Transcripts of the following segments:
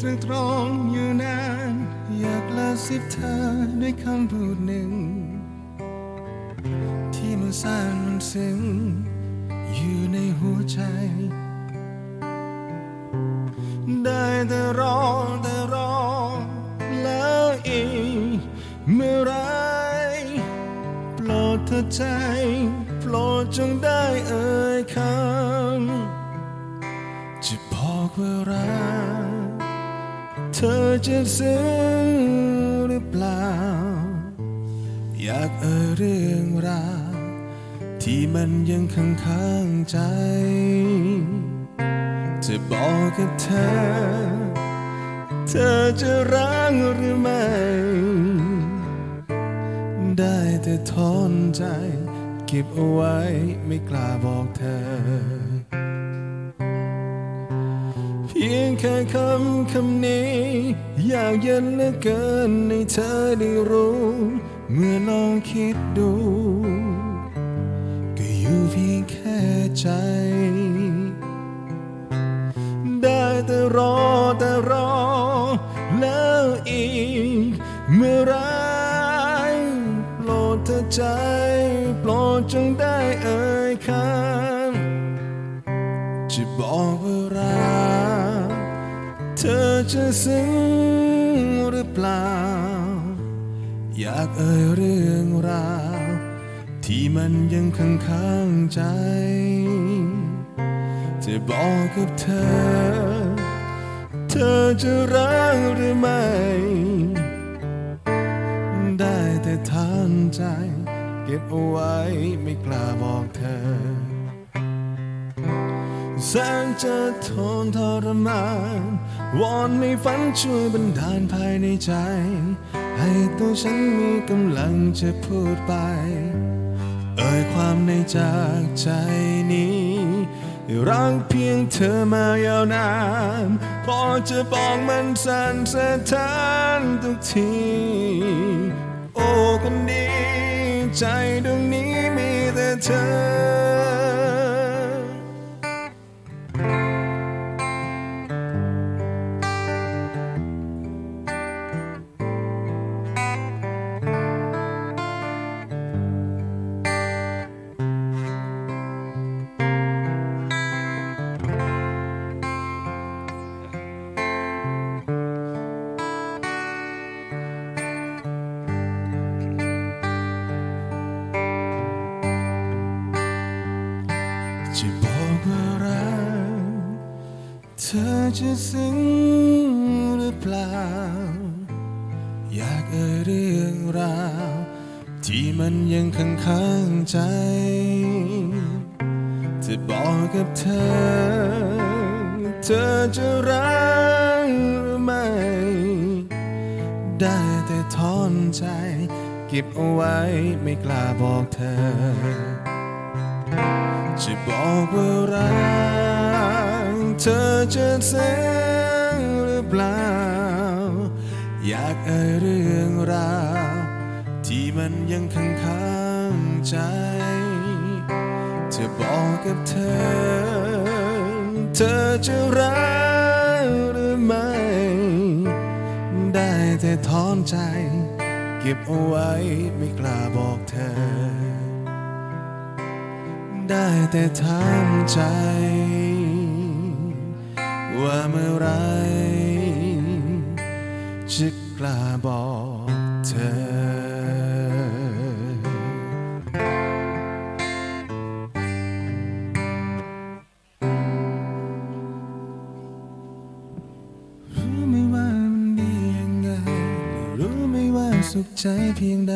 ตรึกตรองอยู่นาน อยากลาสิบเธอด้วยคำพูดหนึ่ง ที่มันซ่านมันซึ้งอยู่ในหัวใจ ได้แต่รอแต่รอแล้วอีกเมื่อไรโปรดเธอใจ โปรดจงได้เอ่ยคำจะบอกว่ารัก เธอจะซึ้งหรือเปล่า อยากเอ่ยเรื่องราวที่มันยังค้างค้างๆใจ จะบอกกับเธอ เธอจะรักหรือไม่ ได้แต่ทนใจ เก็บเอาไว้ไม่กล้าบอกเธอ พียงแค่คำคำนี้ อยากเย็นเหลือเกินให้เธอได้รู้ เมื่อลองคิดดู ก็อยู่เพียงแค่ใจ ได้แต่รอแต่รอ แล้วอีก เมื่อไรโปรดเธอใจ โปรดจงได้เอ่ยคำจะบอกว่า เธอจะซึ้งหรือเปล่า อยากเอ่ยเรื่องราว ที่มันยังค้างค้างๆใจ จะบอกกับเธอ เธอจะรักหรือไม่ ได้แต่ทานใจ เก็บเอาไว้ไม่กล้าบอกเธอ แสนจะทนทรมาน วอนให้ฝันช่วยบันดาลภายในใจ ให้ตัวฉันมีกำลังจะพูดไป เอ่ยความในจากใจนี้รักเพียงเธอมายาวนานพอจะบอกมันสั่นสะท้านทุกที โอ้คนดี ใจดวงนี้มีแต่เธอ ธอจะซึ้งหรือเปล่า อยากเอ่ยเรื่องราว ที่มันยังค้างค้างๆใจ จะบอกกับเธอ เธอจะรักหรือไม่ ได้แต่ทอนใจ เก็บเอาไว้ไม่กล้าบอกเธอ จะบอกว่ารัก เธอจะเสียหรือเปล่า อยากเอ่ยเรื่องราว ที่มันยังค้างค้างๆใจ จะบอกกับเธอ เธอจะรักหรือไม่ ได้แต่ถอนใจ เก็บเอาไว้ไม่กล้าบอกเธอ ได้แต่ถามใจ ว่าเมื่อไรจะกล้าบอกเธอรู้ไหมว่ามันดียังไงรู้ไหมว่าสุขใจเพียงใด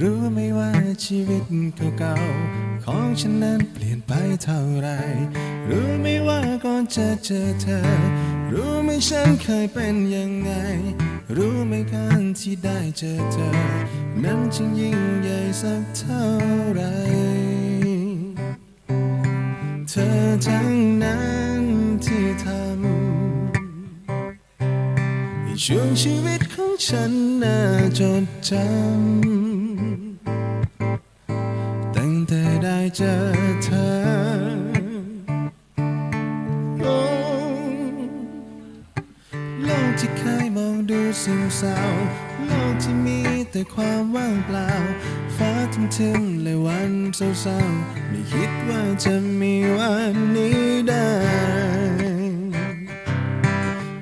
รู้ไหมว่าชีวิตเก่าๆ ของฉันนั้นเปลี่ยนไปเท่าไร รู้ไหมว่าก่ อนจะเจอเธอ รู้ไหมฉันเคยเป็นยังไง รู้ไหมการที่ได้เจอเธอ นั้นจึงยิ่งใหญ่สักเท่าไร เธอทั้งนั้นที่ทำให้ช่วงชีวิตของฉันน่าจดจำตั้งแต่ได้เจอ สิ่เศร้าโลกที่มีแต่ความว่างเปล่า ฟ้าทึมทึและวันเศร้าๆไม่คิดว่าจะมีวันนี้ได้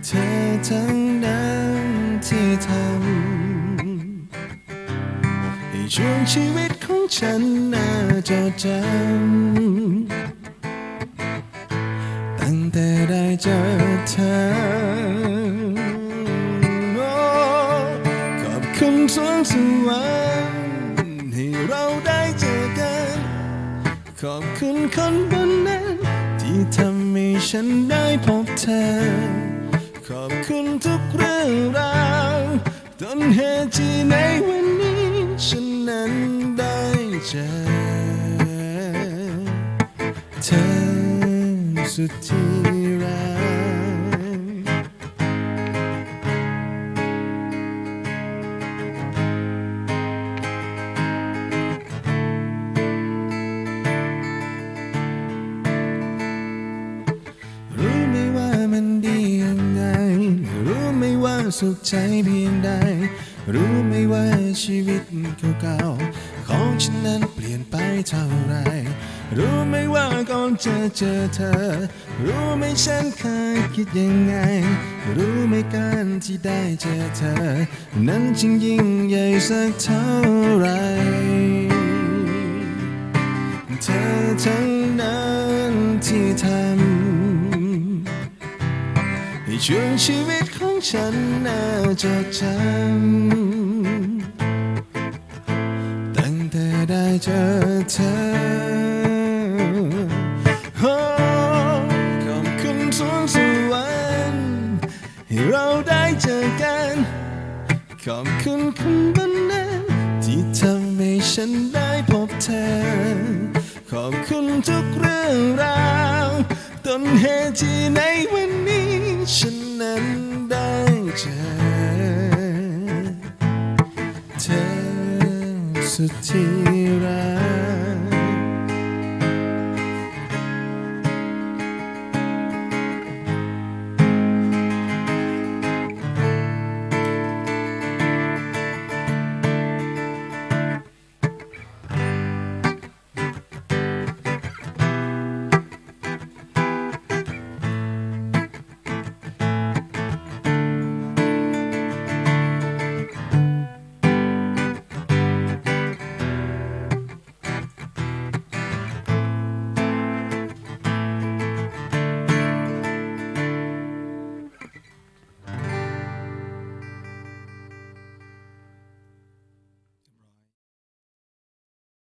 เธอทั้งนั้นที่ทำให้ช่วงชีวิตของฉันน่าจดจำตั้งแต่ได้เจอเธอ คุณสวงสวรรค์ให้เราได้เจอกัน ขอบคุณคนบนนั้น ที่ทำให้ฉันได้พบเธอ ขอบคุณทุกเรื่องราวต้นเหตุที่ในวันนี้ฉันนั้นได้เจอเธอสุดที่ สุขใจเพียงใด รู้ไหมว่าชีวิตเก่าๆของฉันนั้นเปลี่ยนไปเท่าไร รู้ไหมว่าก่อนจะเจอเธอ รู้ไหมฉันเคยคิดยังไง รู้ไหมการที่ได้เจอเธอ นั้นจึงยิ่งใหญ่สักเท่าไร เธอทั้งนั้นที่ทำ ช่วงชีวิตของฉันน่าจดจำตั้งแต่ได้เจอเธอขอบคุณสวงสวรรค์ให้เราได้เจอกัน ขอบคุณคุณบันนั้นที่ทำให้ฉันได้พบเธอ ขอบคุณทุกเรื่องราว to tear